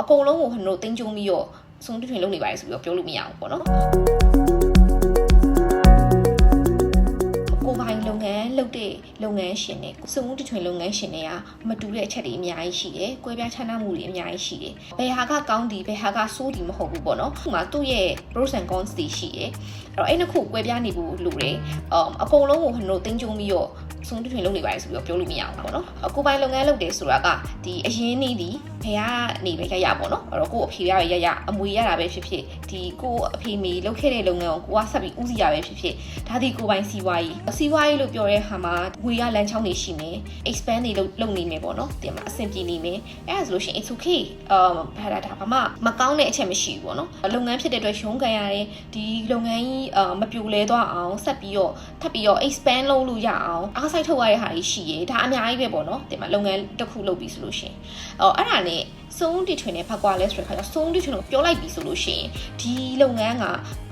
အကုန်လုံးကိုကျွန်တော်တို့တင်းကျုံပြီးတော့ဆုံးတွင်လုပ်နေပါတယ်ဆိုပြီးတော့ပြောလို့မရဘူးပေါ့နော်ကိုယ်ပိုင်လုပ်ငန်းလုပ်တဲ့လုပ်ငန်းရှင်တွေစုံမှုတချွင်လုပ်ငန်းရှင်တွေကမတူတဲ့အချက်တွေအများကြီးရှိတယ်။ကွဲပြားခြားနားမှုတွေအများကြီးရှိတယ်။ဘယ်ဟာကကောင်းဒီဘယ်ဟာကဆိုးဒီမဟုတ်ဘူးပေါ့နော်။ခုမှသူ့ရဲ့ pros and cons တွေရှိတယ်။အဲ့တော့အဲ့နှစ်ခုကွဲပြားနေဖို့လိုတယ်။အမ်အကုန်လုံးကိုကျွန်တော်တို့တင်းကျုံပြီးတော့ ဆုံးတွင်လုပ်နေပါတယ်ဆိုပြီးတော့ပြောလို့မရဘူးပေါ့နော်။ကိုယ်ပိုင်လုပ်ငန်းလုပ်တယ်ဆိုတာကဒီအရင်နေ့ဒီဘယ်ကနေပဲရရပေါ့နော်။အဲ့တော့ကိုယ့်အဖေရရရအမွေရတာပဲဖြစ်ဖြစ်ဒီကိုယ့်အဖေမေလုပ်ခဲ့တဲ့လုပ်ငန်းကိုကိုကဆက်ပြီးဦးစီးရပဲဖြစ်ဖြစ်ဒါဒီကိုယ်ပိုင်စီးပွားရေးစီးပွားရေးလို့ပြောတဲ့ဟာမှာငွေရလမ်းချောင်းတွေရှိမယ် expand တွေလုပ်လုပ်နေမယ်ပေါ့နော်တင်မှာအဆင်ပြေနေမယ်အဲ့ဒါဆိုလို့ရှိရင် it's okay အာဘာသာဒါဘာမှမကောင်းတဲ့အချက်မရှိဘူးပေါ့နော်လုပ်ငန်းဖြစ်တဲ့အတွက်ရုန်းကန်ရတယ်ဒီလုပ်ငန်းကြီးအာမပြိုလဲသွားအောင်ဆက်ပြီးတော့ထပ်ပြီးတော့ expand လုပ်လို့ရအောင်အားစိုက်ထုတ်ရတဲ့ဟာတွေရှိရဒါအများကြီးပဲပေါ့နော်တင်မှာလုပ်ငန်းတစ်ခုလုပ်ပြီးဆိုလို့ရှိရင်အော်အဲ့ဒါနဲ့စုံတီထွင်နဲ့ဖက်ကွာလဲဆိုတဲ့ခါကျစုံတီထွင်ကိုပြောလိုက်ပြီဆိုလို့ရှိရင်ဒီလုပ်ငန်းက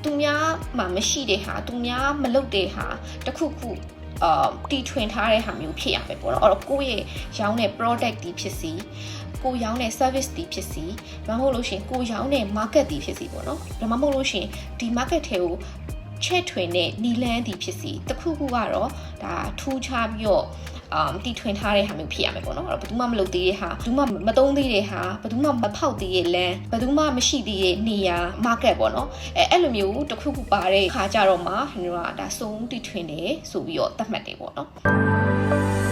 သူများမှမရှိတဲ့ဟာသူများမလုပ်တဲ့ဟာတစ်ခုခုအာတီထွင်ထားတဲ့ဟာမျိုးဖြစ်ရမယ်ပေါ့နော်အဲ့တော့ကိုယ့်ရဲ့ရောင်းတဲ့ product ဒီဖြစ်စီကိုရောင်းတဲ့ service ဒီဖြစ်စီမဟုတ်လို့ရှရင်ကိုရောင်းတဲ့ market ဒီဖြစ်စီပေါ့နော်ဒါမှမဟုတ်လို့ရှရင်ဒီ market ထဲကို ချဲ့ထွင်တဲ့နီလန်းဒီဖြစ်စီတစ်ခုခုကတော့ဒါထူးခြားပြီးတော့အာတီထွင်ထားတဲ့ဟာမျိုးဖြစ်ရမယ်ပေါ့နော်အဲ့တော့ဘယ်သူမှမလုပ်သေးတဲ့ဟာဘယ်သူမှမသုံးသေးတဲ့ဟာဘယ်သူမှမဖောက်သေးတဲ့လမ်းဘယ်သူမှမရှိသေးတဲ့နေရာ market ပေါ့နော်အဲအဲ့လိုမျိုးတစ်ခုခုပါတဲ့ခါကြတော့မှကျွန်တော်ကဒါစုံတီထွင်တယ်ဆိုပြီးတော့သတ်မှတ်တယ်ပေါ့နော်